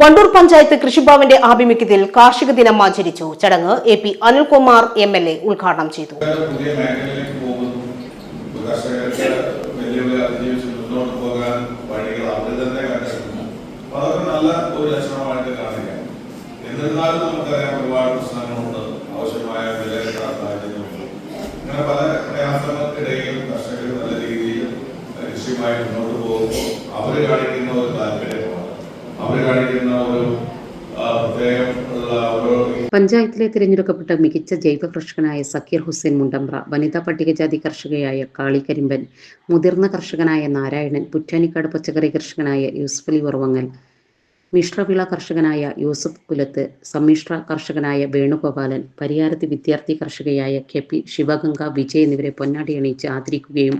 വണ്ടൂർ പഞ്ചായത്ത് കൃഷിഭവന്റെ ആഭിമുഖ്യത്തിൽ കാർഷിക ദിനം ആചരിച്ചു. ചടങ്ങ് A P Anilkumar M L A ഉദ്ഘാടനം ചെയ്തു. എന്നിരുന്നാലും ഒരുപാട് ആവശ്യമായ പല പ്രയാസങ്ങൾക്കിടയിൽ കർഷകർ നല്ല രീതിയിൽ കൃഷിയുമായി മുന്നോട്ട് പോകുമ്പോൾ അവർ കാണിക്കുന്ന ഒരു താല്പര്യമാണ് പഞ്ചായത്തിലെ തിരഞ്ഞെടുക്കപ്പെട്ട മികച്ച ജൈവ കർഷകനായ സക്കീർ ഹുസൈൻ മുണ്ടമ്പ്ര വനിതാ പട്ടികജാതി കർഷകയായ കാളി കരിമ്പൻ മുതിർന്ന കർഷകനായ നാരായണൻ പുറ്റാനിക്കാട് പച്ചക്കറി കർഷകനായ യൂസഫലി ഉറവങ്ങൽ മിശ്രവിള കർഷകനായ യൂസഫ് കുലത്ത് സമ്മിശ്ര കർഷകനായ വേണുഗോപാലൻ പരിയാരത്ത് വിദ്യാർത്ഥി കർഷകയായ കെ പി ശിവഗംഗ വിജയ് എന്നിവരെ പൊന്നാടി അണിയിച്ച് ആദരിക്കുകയും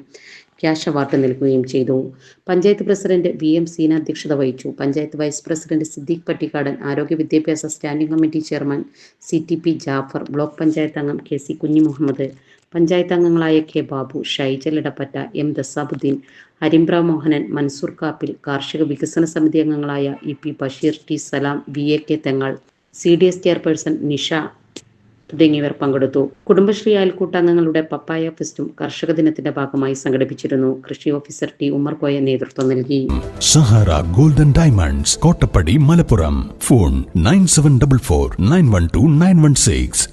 ക്യാഷ് അവാർഡ് നൽകുകയും ചെയ്തു. Panchayat president V M Seena അധ്യക്ഷത വഹിച്ചു. പഞ്ചായത്ത് വൈസ് പ്രസിഡന്റ് സിദ്ദീഖ് പട്ടിക്കാടൻ ആരോഗ്യ വിദ്യാഭ്യാസ standing committee chairman C T P Jafar block panchayat അംഗം കെ സി കുഞ്ഞി മുഹമ്മദ് പഞ്ചായത്ത് അംഗങ്ങളായ കെ ബാബു ഷൈജൽ ഇടപ്പറ്റ എം ദസാബുദ്ദീൻ അരിമ്പ്ര മോഹനൻ മൻസൂർ കാപ്പിൽ കാർഷിക വികസന സമിതി അംഗങ്ങളായ E P Basheer T Salam V A K Thengal C D S chairperson Nisha തുടങ്ങിയവർ പങ്കെടുത്തു. കുടുംബശ്രീ അയൽക്കൂട്ടംഗങ്ങളുടെ പപ്പായ ഫെസ്റ്റും കർഷക ദിനത്തിന്റെ ഭാഗമായി സംഘടിപ്പിച്ചിരുന്നു. കൃഷി ഓഫീസർ ടി ഉമ്മർ കോയ നേതൃത്വം നൽകി. Sahara golden diamonds Kottappadi Malappuram. Phone nine seven double four nine one two nine one six.